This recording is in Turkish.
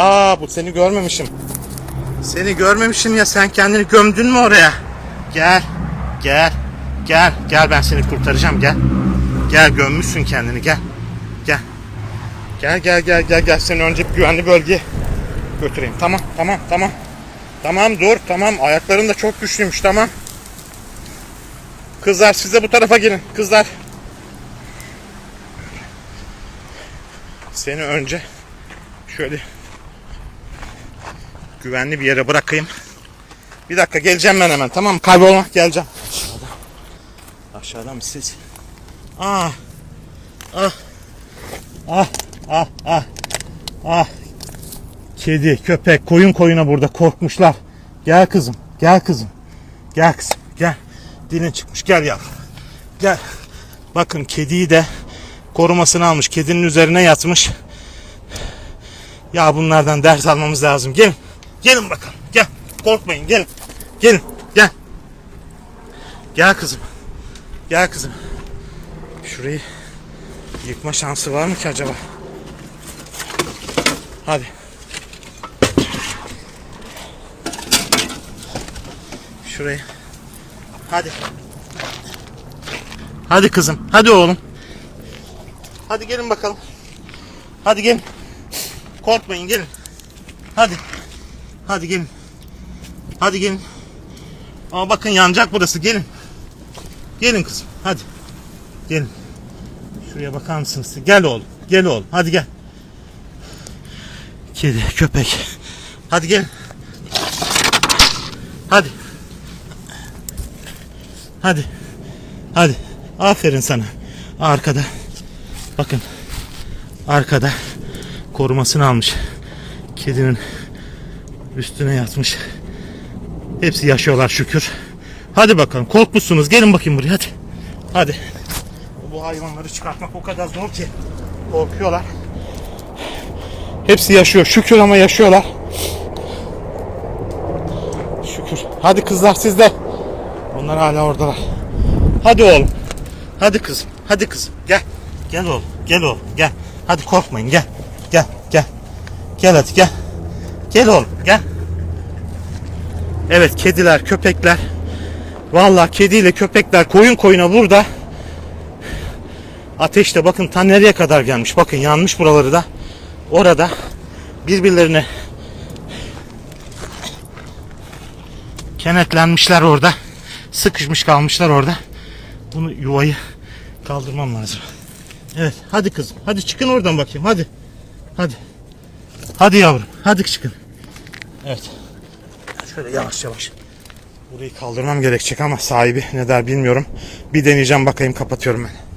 Aa bu seni görmemişim. Seni görmemişim ya sen kendini gömdün mü oraya? Gel. Gel. Gel. Gel ben seni kurtaracağım gel. Gel gömmüşsün kendini gel. Gel. Gel gel gel gel gel seni önce güvenli bölgeye götüreyim. Tamam tamam tamam. Tamam dur tamam ayakların da çok güçlüymüş tamam. Kızlar siz de bu tarafa gelin kızlar. Seni önce şöyle güvenli bir yere bırakayım. Bir dakika geleceğim ben hemen tamam mı? Kaybolma geleceğim. Aşağıda. Aşağıda mı siz? Ah. Ah. Ah. Ah. Ah. Ah. Kedi, köpek, koyun koyuna burada korkmuşlar. Gel kızım. Gel kızım. Gel kızım. Gel. Dilin çıkmış. Gel yavrum. Gel. Bakın kediyi de korumasını almış. Kedinin üzerine yatmış. Ya bunlardan ders almamız lazım. Gelin. Gelin bakalım. Gel. Korkmayın. Gelin. Gelin. Gel. Gel kızım. Gel kızım. Şurayı yıkma şansı var mı ki acaba? Hadi. Şurayı. Hadi. Hadi kızım. Hadi oğlum. Hadi gelin bakalım. Hadi gelin. Korkmayın gelin. Hadi. Hadi gelin. Hadi gelin. Ama bakın yanacak burası. Gelin. Gelin kızım. Hadi. Gelin. Şuraya bakar mısınız? Gel oğlum. Gel oğlum. Hadi gel. Kedi, köpek. Hadi gelin. Hadi. Hadi. Hadi. Aferin sana. Arkada. Bakın. Arkada korumasını almış. Kedinin üstüne yatmış. Hepsi yaşıyorlar şükür. Hadi bakalım korkmuşsunuz. Gelin bakayım buraya hadi. Hadi. Bu hayvanları çıkartmak o kadar zor ki. Korkuyorlar. Hepsi yaşıyor. Şükür ama yaşıyorlar. Şükür. Hadi kızlar siz de. Onlar hala oradalar. Hadi oğlum. Hadi kızım. Hadi kızım. Gel. Gel oğlum. Gel oğlum. Gel. Hadi korkmayın. Gel. Gel. Gel. Gel hadi gel. Gel oğlum. Gel. Evet kediler, köpekler. Vallahi kediyle köpekler koyun koyuna burada. Ateşte bakın ta nereye kadar gelmiş. Bakın yanmış buraları da. Orada birbirlerine kenetlenmişler orada. Sıkışmış kalmışlar orada. Bunu yuvayı kaldırmam lazım. Evet hadi kızım. Hadi çıkın oradan bakayım hadi. Hadi. Hadi yavrum. Hadi çıkın. Evet. Şöyle yavaş yavaş. Burayı kaldırmam gerekecek ama sahibi ne der bilmiyorum. Bir deneyeceğim bakayım kapatıyorum ben.